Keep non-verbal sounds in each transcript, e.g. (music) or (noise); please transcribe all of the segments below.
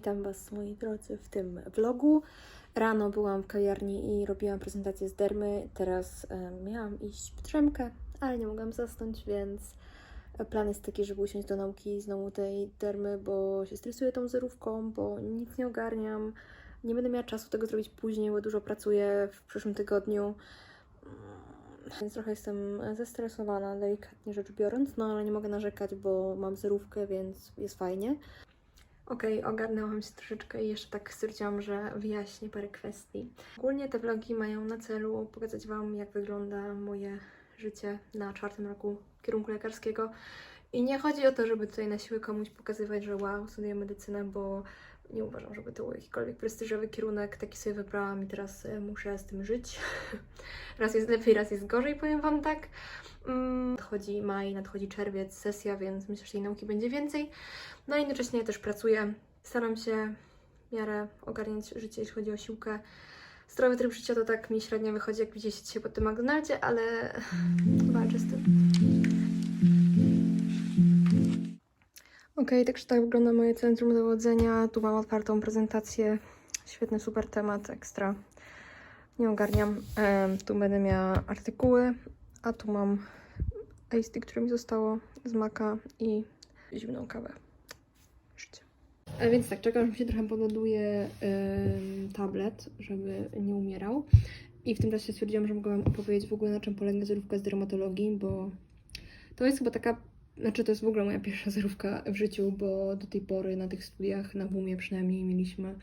Witam Was, moi drodzy, w tym vlogu. Rano byłam w kawiarni i robiłam prezentację z dermy. Teraz e, miałam iść w drzemkę, ale nie mogłam zasnąć, więc plan jest taki, żeby usiąść do nauki znowu tej dermy, bo się stresuję tą zerówką, bo nic nie ogarniam. Nie będę miała czasu tego zrobić później, bo dużo pracuję w przyszłym tygodniu. Mm, Więc trochę jestem zestresowana, delikatnie rzecz biorąc, no ale nie mogę narzekać, bo mam zerówkę, więc jest fajnie. Okej, ogarnęłam się troszeczkę i jeszcze tak stwierdziłam, że wyjaśnię parę kwestii. Ogólnie te vlogi mają na celu pokazać Wam, jak wygląda moje życie na czwartym roku kierunku lekarskiego. I nie chodzi o to, żeby tutaj na siłę komuś pokazywać, że wow, studiuję medycynę, bo nie uważam, żeby to był jakikolwiek prestiżowy kierunek. Taki sobie wybrałam i teraz e, muszę z tym żyć. (laughs) raz jest lepiej, raz jest gorzej, powiem Wam tak. Mm, Nadchodzi maj, nadchodzi czerwiec, sesja, więc myślę, że tej nauki będzie więcej. No i jednocześnie też pracuję. Staram się w miarę ogarniać życie, jeśli chodzi o siłkę. Zdrowy tryb życia to tak mi średnio wychodzi, jak widzicie dzisiaj po tym McDonaldzie, ale (laughs) walczę z tym. Okej, także tak wygląda moje centrum dowodzenia. Tu mam otwartą prezentację. Świetny, super temat, ekstra. Nie ogarniam. Em, tu będę miała artykuły, a tu mam pasty, które mi zostało z maka i zimną kawę. Życie. A więc tak, czekam, mi się trochę podładuje ym, tablet, żeby nie umierał. I w tym czasie stwierdziłam, że mogłabym opowiedzieć w ogóle na czym polega zerówka z dermatologii, bo to jest chyba taka, znaczy to jest w ogóle moja pierwsza zerówka w życiu, bo do tej pory na tych studiach, na WUMie przynajmniej, mieliśmy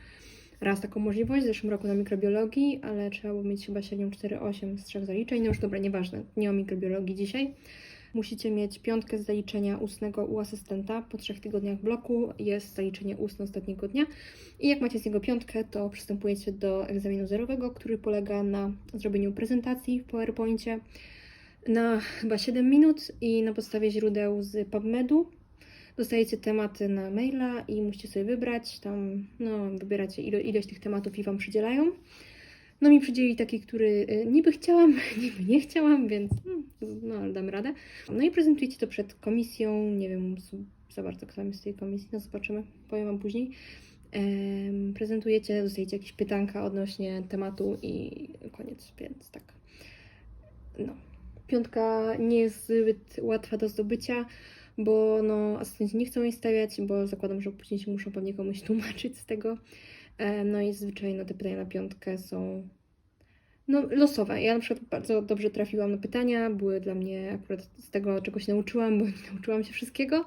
raz taką możliwość, w zeszłym roku na mikrobiologii, ale trzeba było mieć chyba średnią 4,8 z trzech zaliczeń. No już dobra, nieważne, nie o mikrobiologii dzisiaj. Musicie mieć piątkę z zaliczenia ustnego u asystenta. Po trzech tygodniach bloku jest zaliczenie ustne ostatniego dnia. I jak macie z niego piątkę, to przystępujecie do egzaminu zerowego, który polega na zrobieniu prezentacji w PowerPoincie na chyba 7 minut i na podstawie źródeł z PubMedu dostajecie tematy na maila i musicie sobie wybrać. Tam no, wybieracie ilo- ilość tych tematów i Wam przydzielają. No mi przydzieli taki, który y, niby chciałam, (laughs) niby nie chciałam, więc mm, no ale damy radę. No i prezentujecie to przed komisją, nie wiem za bardzo kto tam jest z tej komisji, no zobaczymy, powiem Wam później. Em, prezentujecie, dostajecie jakieś pytanka odnośnie tematu i koniec, więc tak. No. Piątka nie jest zbyt łatwa do zdobycia, bo no, asystenci nie chcą jej stawiać, bo zakładam, że później się muszą pewnie komuś tłumaczyć z tego. E, No i zazwyczaj no, te pytania na piątkę są no, losowe. Ja na przykład bardzo dobrze trafiłam na pytania, były dla mnie akurat z tego, czego się nauczyłam, bo nie nauczyłam się wszystkiego.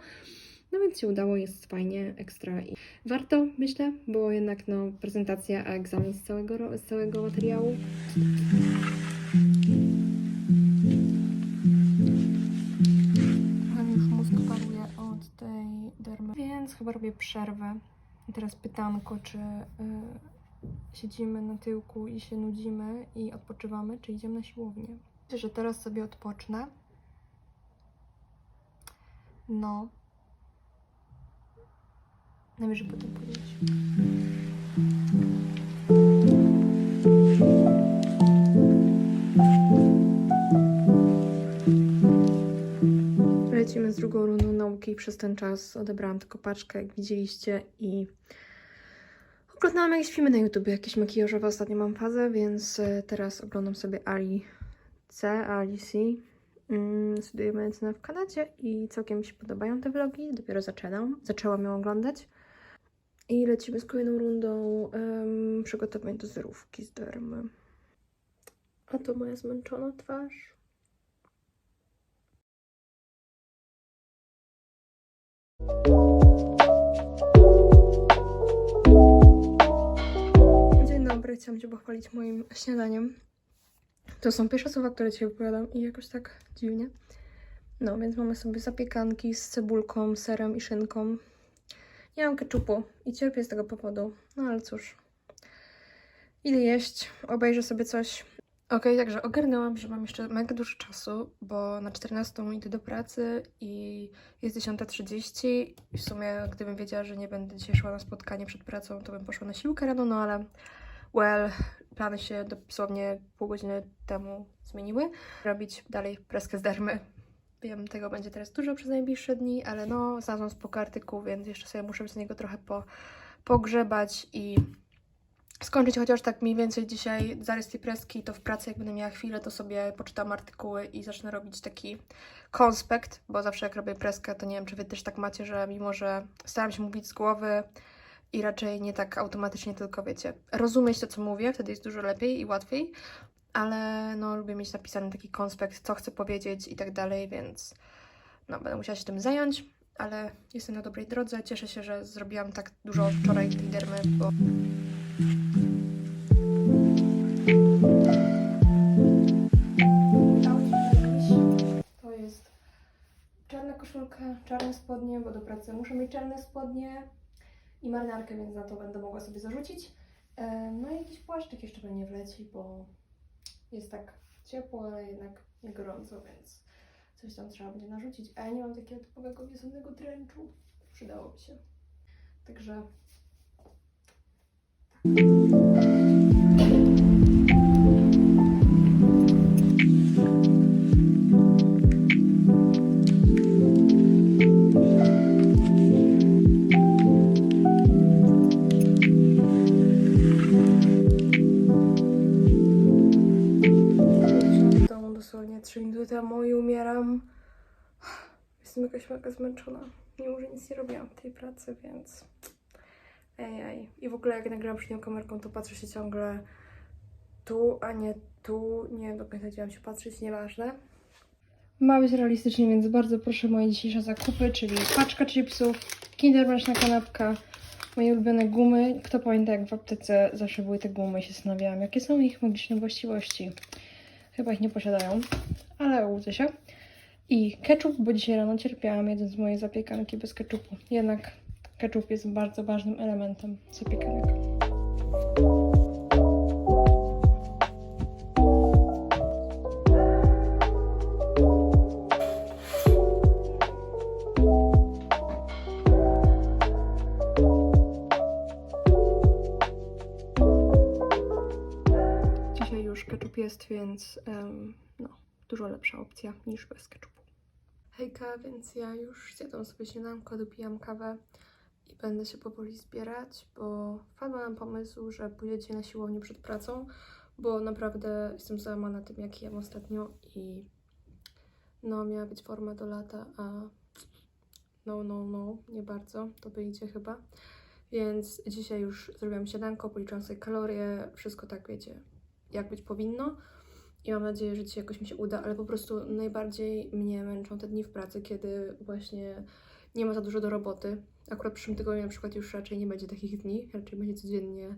No więc się udało, jest fajnie, ekstra i warto, myślę, bo jednak no, prezentacja, a egzamin z całego, z całego materiału. Więc chyba robię przerwę. I teraz pytanko, czy y, siedzimy na tyłku i się nudzimy i odpoczywamy, czy idziemy na siłownię. Myślę, że teraz sobie odpocznę. No. Najwyżej potem powiedzieć. Z drugą rundą nauki. Przez ten czas odebrałam tylko paczkę, jak widzieliście, i oglądałam jakieś filmy na YouTube, jakieś makijażowe. Ostatnio mam fazę, więc e, teraz oglądam sobie Ali C, Ali C. Mm, Studiuję medycynę w Kanadzie i całkiem mi się podobają te vlogi. Dopiero zaczynam, zaczęłam ją oglądać. I lecimy z kolejną rundą em, przygotowań do zerówki z dermy. A to moja zmęczona twarz. Dzień dobry, chciałam Cię pochwalić moim śniadaniem. To są pierwsze słowa, które Ci wypowiadam i jakoś tak dziwnie. No, więc mamy sobie zapiekanki z cebulką, serem i szynką. Nie mam keczupu i cierpię z tego powodu, no ale cóż. Idę jeść, obejrzę sobie coś. Okej, także ogarnęłam, że mam jeszcze mega dużo czasu, bo na 14 idę do pracy i jest 10.30 i w sumie gdybym wiedziała, że nie będę dzisiaj szła na spotkanie przed pracą, to bym poszła na siłkę rano, no ale well, plany się dosłownie pół godziny temu zmieniły. Robić dalej preskę z dermy. Wiem, tego będzie teraz dużo przez najbliższe dni, ale no, znalazłam spoko artykuł, więc jeszcze sobie muszę z niego trochę po, pogrzebać i skończyć chociaż tak mniej więcej dzisiaj zarys tej preski, to w pracy jak będę miała chwilę, to sobie poczytam artykuły i zacznę robić taki konspekt, bo zawsze jak robię preskę, to nie wiem, czy wy też tak macie, że mimo, że staram się mówić z głowy i raczej nie tak automatycznie, tylko wiecie, rozumieć to, co mówię, wtedy jest dużo lepiej i łatwiej, ale no lubię mieć napisany taki konspekt, co chcę powiedzieć i tak dalej, więc no będę musiała się tym zająć, ale jestem na dobrej drodze, cieszę się, że zrobiłam tak dużo wczoraj tej dermy, bo To jest czarna koszulka, czarne spodnie, bo do pracy muszę mieć czarne spodnie i marynarkę, więc na to będę mogła sobie zarzucić. E, No i jakiś płaszczyk jeszcze pewnie wleci, bo jest tak ciepło, ale jednak nie gorąco, więc coś tam trzeba będzie narzucić. A ja nie mam takiego typowego wiosennego dręczu. Przydałoby się. Także Jestem jakaś mega zmęczona. Mimo, że nic nie robiłam w tej pracy, więc... Ej, ej. I w ogóle jak nagrałam przed nią kamerką, to patrzę się ciągle tu, a nie tu. Nie wiem do końca gdzie mam się patrzeć, nieważne. Ma być realistycznie, więc bardzo proszę moje dzisiejsze zakupy, czyli paczka chipsów, Kinder Mroczna kanapka, moje ulubione gumy. Kto pamięta, jak w aptece zawsze były te gumy i się zastanawiałam, jakie są ich magiczne właściwości. Chyba ich nie posiadają, ale łudzę się. I ketchup, bo dzisiaj rano cierpiałam jedząc moje zapiekanki bez ketchupu. Jednak ketchup jest bardzo ważnym elementem zapiekanek. Dzisiaj już ketchup jest, więc em, no, dużo lepsza opcja niż bez ketchupu. Hejka, więc ja już zjadłam sobie śniadanko, dopijam kawę i będę się powoli zbierać, bo wpadłam na pomysł, że pójdę na siłownię przed pracą, bo naprawdę jestem załamana tym, jak jem ostatnio i no, miała być forma do lata, a no, no, no, nie bardzo, to wyjdzie chyba. Więc dzisiaj już zrobiłam śniadanko, policzyłam sobie kalorie, wszystko tak, wiecie, jak być powinno. I mam nadzieję, że dzisiaj jakoś mi się uda, ale po prostu najbardziej mnie męczą te dni w pracy, kiedy właśnie nie ma za dużo do roboty. Akurat w przyszłym tygodniu na przykład już raczej nie będzie takich dni, raczej będzie codziennie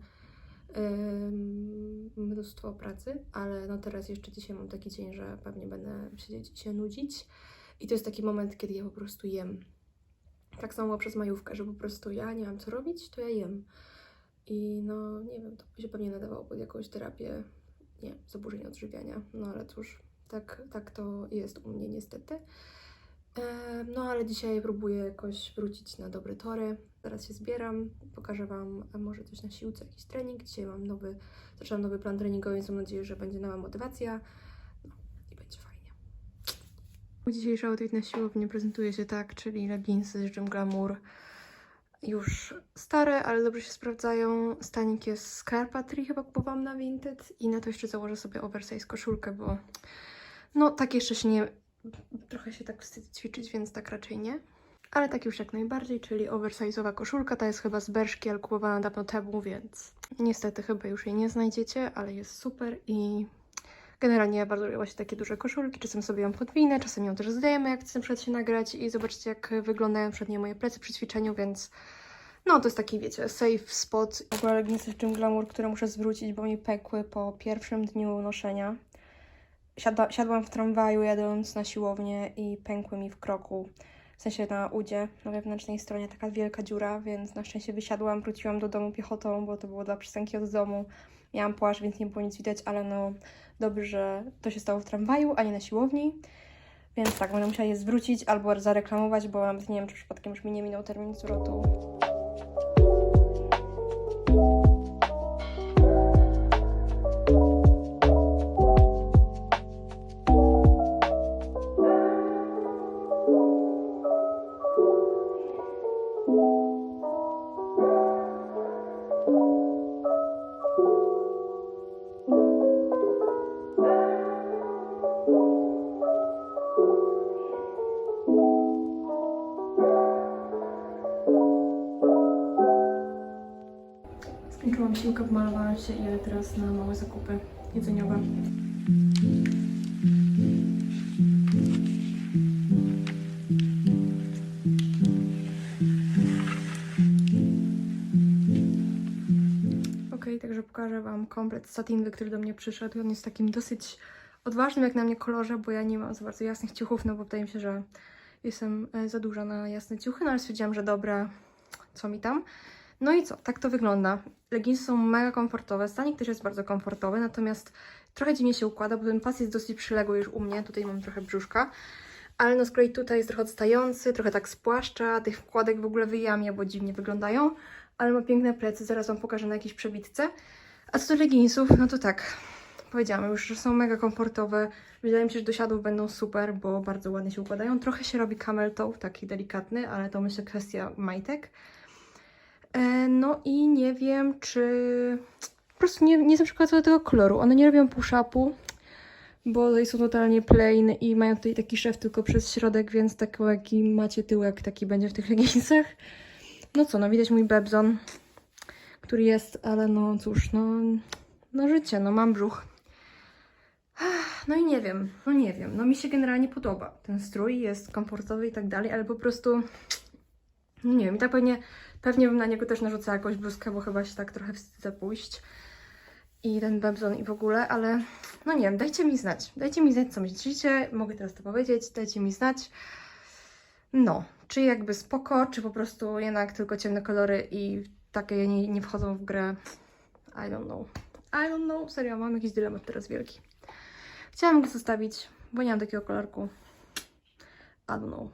em, mnóstwo pracy, ale no teraz jeszcze dzisiaj mam taki dzień, że pewnie będę siedzieć i się nudzić. I to jest taki moment, kiedy ja po prostu jem. Tak samo przez majówkę, że po prostu ja nie mam co robić, to ja jem. I no nie wiem, to by się pewnie nadawało pod jakąś terapię nie, zaburzeń odżywiania. No ale cóż, tak, tak to jest u mnie niestety. E, no ale dzisiaj próbuję jakoś wrócić na dobre tory. Zaraz się zbieram, pokażę Wam może coś na siłce, jakiś trening. Dzisiaj mam nowy, zaczynam nowy plan treningowy, więc mam nadzieję, że będzie nowa motywacja. No i będzie fajnie. Dzisiejszy outfit na siłownię prezentuje się tak, czyli leginsy z Gym Glamour już stare, ale dobrze się sprawdzają. Stanik jest z Carpatry, chyba kupowałam na Vinted i na to jeszcze założę sobie oversize koszulkę, bo no tak jeszcze się nie... Trochę się tak wstyd ćwiczyć, więc tak raczej nie. Ale tak już jak najbardziej, czyli oversize'owa koszulka, ta jest chyba z Berszki, ale kupowana dawno temu, więc niestety chyba już jej nie znajdziecie, ale jest super i generalnie bardzo lubię właśnie takie duże koszulki, czasem sobie ją podwinę, czasem ją też zdejmę, jak chcę przed się nagrać i zobaczcie jak wyglądają przed nie moje plecy przy ćwiczeniu, więc no to jest taki, wiecie, safe spot. W ogóle leginsy w czym glamour, które muszę zwrócić, bo mi pekły po pierwszym dniu noszenia. Siada, siadłam w tramwaju jadąc na siłownię i pękły mi w kroku, w sensie na udzie, na wewnętrznej stronie taka wielka dziura, więc na szczęście wysiadłam, wróciłam do domu piechotą, bo to było dwa przystanki od domu. Miałam płaszcz, więc nie było nic widać, ale no dobrze, że to się stało w tramwaju, a nie na siłowni. Więc tak, będę musiała je zwrócić albo zareklamować, bo nawet nie wiem, czy przypadkiem już mi nie minął termin zwrotu. Czułam siłkę, pomalowałam się i jadę teraz na małe zakupy jedzeniowe. Ok, także pokażę Wam komplet satinwy, który do mnie przyszedł. On jest takim dosyć odważnym jak na mnie kolorze, bo ja nie mam za bardzo jasnych ciuchów, no bo wydaje mi się, że jestem e, za duża na jasne ciuchy, no ale stwierdziłam, że dobra, co mi tam. No i co, tak to wygląda. Leginsy są mega komfortowe, stanik też jest bardzo komfortowy, natomiast trochę dziwnie się układa, bo ten pas jest dosyć przyległy już u mnie, tutaj mam trochę brzuszka, ale no z kolei tutaj jest trochę odstający, trochę tak spłaszcza, tych wkładek w ogóle wyjamia, bo dziwnie wyglądają, ale ma piękne plecy, zaraz Wam pokażę na jakiejś przebitce. A co do leginsów, no to tak, powiedziałam już, że są mega komfortowe, wydaje mi się, że do siadów będą super, bo bardzo ładnie się układają. Trochę się robi camel toe, taki delikatny, ale to myślę kwestia majtek. E, No i nie wiem, czy... Po prostu nie, nie jestem przekonana do tego koloru. One nie robią push-upu, bo tutaj są totalnie plain i mają tutaj taki szef tylko przez środek, więc taki jaki macie tyłek, taki będzie w tych leginsach. No co, no widać mój bebzon, który jest, ale no cóż, no, no życie, no mam brzuch. No i nie wiem, no nie wiem, no mi się generalnie podoba. Ten strój jest komfortowy i tak dalej, ale po prostu, no nie wiem, i tak pewnie, pewnie bym na niego też narzucała jakąś bluzkę, bo chyba się tak trochę wstydzę pójść. I ten bebzon i w ogóle, ale no nie wiem, dajcie mi znać. Dajcie mi znać, co myślicie. Mogę teraz to powiedzieć, dajcie mi znać. No, czy jakby spoko, czy po prostu jednak tylko ciemne kolory i takie nie, nie wchodzą w grę. I don't know. I don't know, serio, mam jakiś dylemat teraz wielki. Chciałam go zostawić, bo nie mam takiego kolorku. I don't know.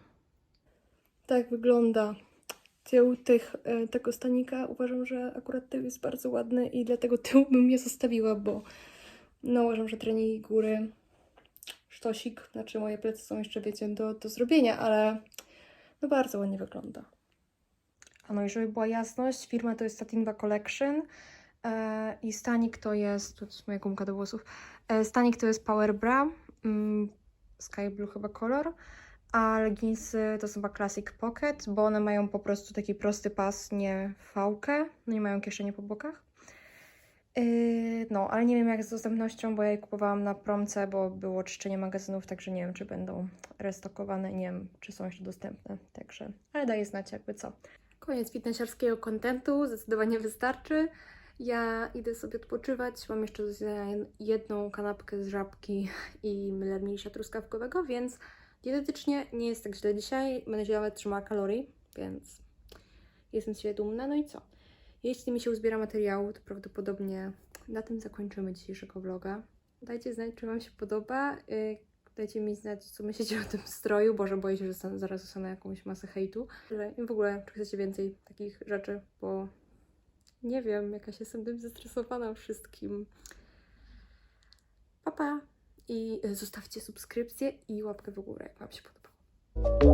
Tak wygląda tył tych, e, tego stanika. Uważam, że akurat tył jest bardzo ładny i dlatego tył bym je zostawiła, bo no uważam, że treningi góry, sztosik, znaczy moje plecy są jeszcze, wiecie, do, do zrobienia, ale no bardzo ładnie wygląda. A no i żeby była jasność, firma to jest Satinva Collection e, i stanik to jest, to jest moja gumka do włosów, e, stanik to jest Power Bra, mm, Sky Blue chyba kolor, a leginsy to są chyba Classic Pocket, bo one mają po prostu taki prosty pas, nie fałkę, no i mają kieszenie po bokach. Yy, no, ale nie wiem jak z dostępnością, bo ja je kupowałam na promce, bo było czyszczenie magazynów, także nie wiem, czy będą restokowane, nie wiem, czy są jeszcze dostępne, także, ale daję znać jakby co. Koniec fitnessiarskiego kontentu, zdecydowanie wystarczy. Ja idę sobie odpoczywać, mam jeszcze do jedną kanapkę z żabki i mlewniejsza truskawkowego, więc dietetycznie nie jest tak źle dzisiaj, będę się nawet trzymała kalorii, więc jestem z siebie dumna, no i co? Jeśli mi się uzbiera materiału, to prawdopodobnie na tym zakończymy dzisiejszego vloga. Dajcie znać, czy Wam się podoba. Yy, Dajcie mi znać, co myślicie o tym stroju. Boże, boję się, że zaraz dostanę jakąś masę hejtu. I w ogóle, czy chcecie więcej takich rzeczy, bo nie wiem, jakaś jestem tym zestresowana wszystkim. Pa, pa! I y, zostawcie subskrypcję i łapkę w górę, jak Wam się podobało.